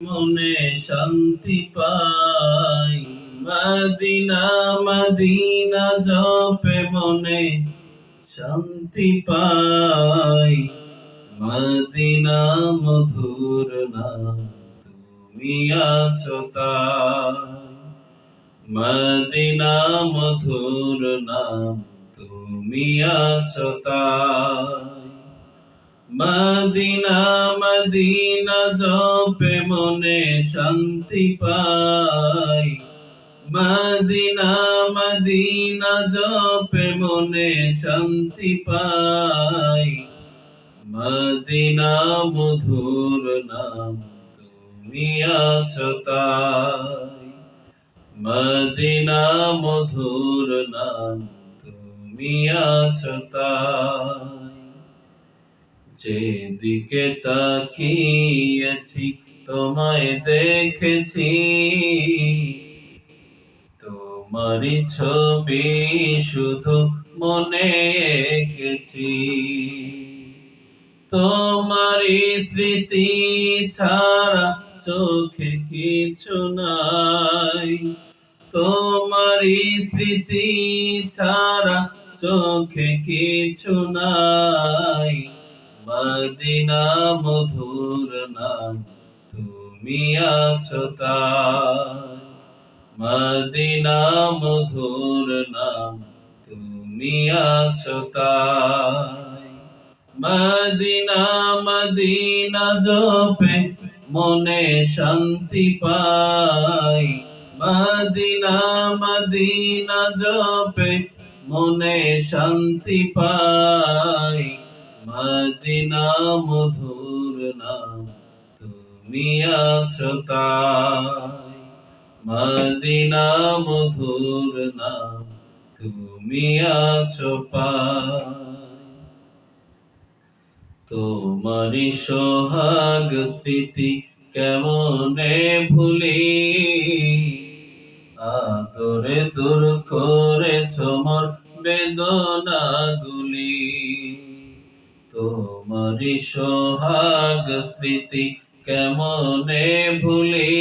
মনে শান্তি পাই। Medina Medina জপে মনে শান্তি পাই। মদিনা, মধুর নাম তুমি আছো মদিনা, মধুর নাম তুমি আছো মদিনা মদিনা জপে মনে শান্তি পাই। মদিনা মদিনা জপে মনে শান্তি পাই। মদিনা মধুর নাম তুমি আছো তাই। মদিনা মধুর নাম তুমি আছো তাই। যেদিকে তাকিয়েছি, তোমায় দেখেছি। তোমারই ছবি শুধু মনে এঁকেছি তোমারই স্মৃতি ছাড়া চোখে কিছু নাই। তোমারই স্মৃতি ছাড়া চোখে কিছু নাই। মদিনা মধুর নাম তুমি আছো মদিনা মধুর নাম তুমি আছো মদিনা মদিনা জপে মনে শান্তি পাই। মদিনা মদিনা জপে মনে শান্তি পাই। মদিনা মধুর নাম, তুমি আছো তাই। মদিনা মধুর নাম, তুমি আছো তোমারি সোহাগ স্মৃতি কেমনে ভুলি? আদরে দূর করেছ মোর বেদনাগুলি। তোমারি সোহাগ স্মৃতি কেমনে ভুলি?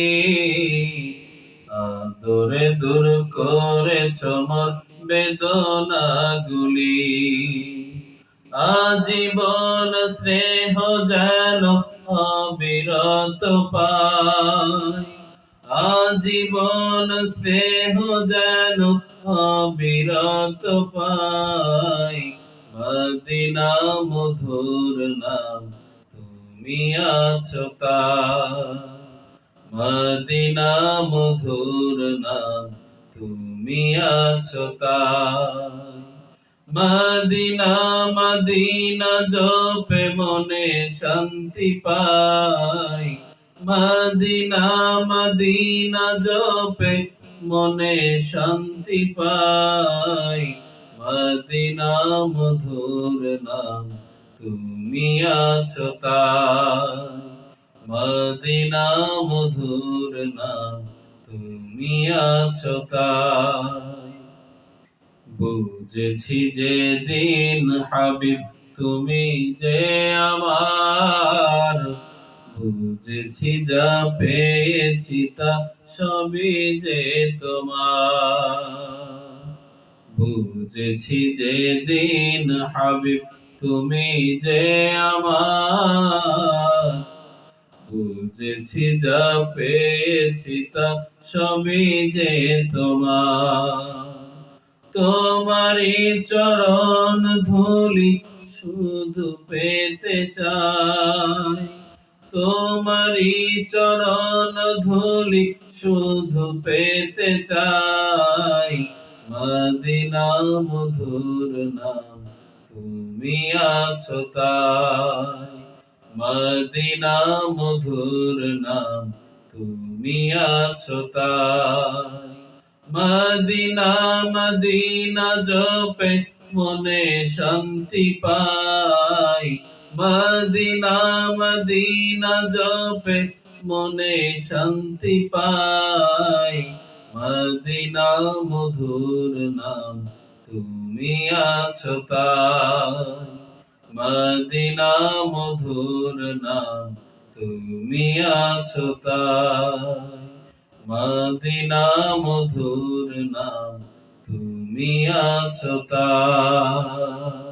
আদরে দূর করেছ মোর বেদনাগুলি। আজীবন স্নেহ যেন অবিরত আজীবন স্নেহ যেন অবিরত পাই মদিনা মধুর নাম, তুমি আছো মদিনা মধুর নাম, তুমি আছো মদিনা মদিনা জপে মনে শান্তি পাই। মদিনা মদিনা জপে মনে শান্তি পাই। মদিনা মধুর নাম, তুমি আছো তাই মদিনা মধুর নাম, তুমি আছো তাই বুঝেছি যে দিন হাবিব, তুমি যে আমার। বুঝেছি যা পেয়েছি তা সবই যে তোমার। বুঝেছি যে দিন হাবিব, তুমি যে আমার। বুঝেছি যা পেয়েছি তা সবই যে তোমার। তোমারই চরণ ধুলি শুধু পেতে চাই। তোমারই চরণ ধুলি শুধু পেতে চাই। মদিনা মধুর নাম তুমি আছো তাই। মদিনা মধুর নাম তুমি আছো তাই। মদিনা মদিনা জপে মনে শান্তি পাই। মদিনা মদিনা জপে মনে শান্তি পাই। মদিনা মধুর নাম, তুমি আছো তাই মদিনা মধুর নাম, তুমি আছো তাই মদিনা মধুর নাম, তুমি আছো তাই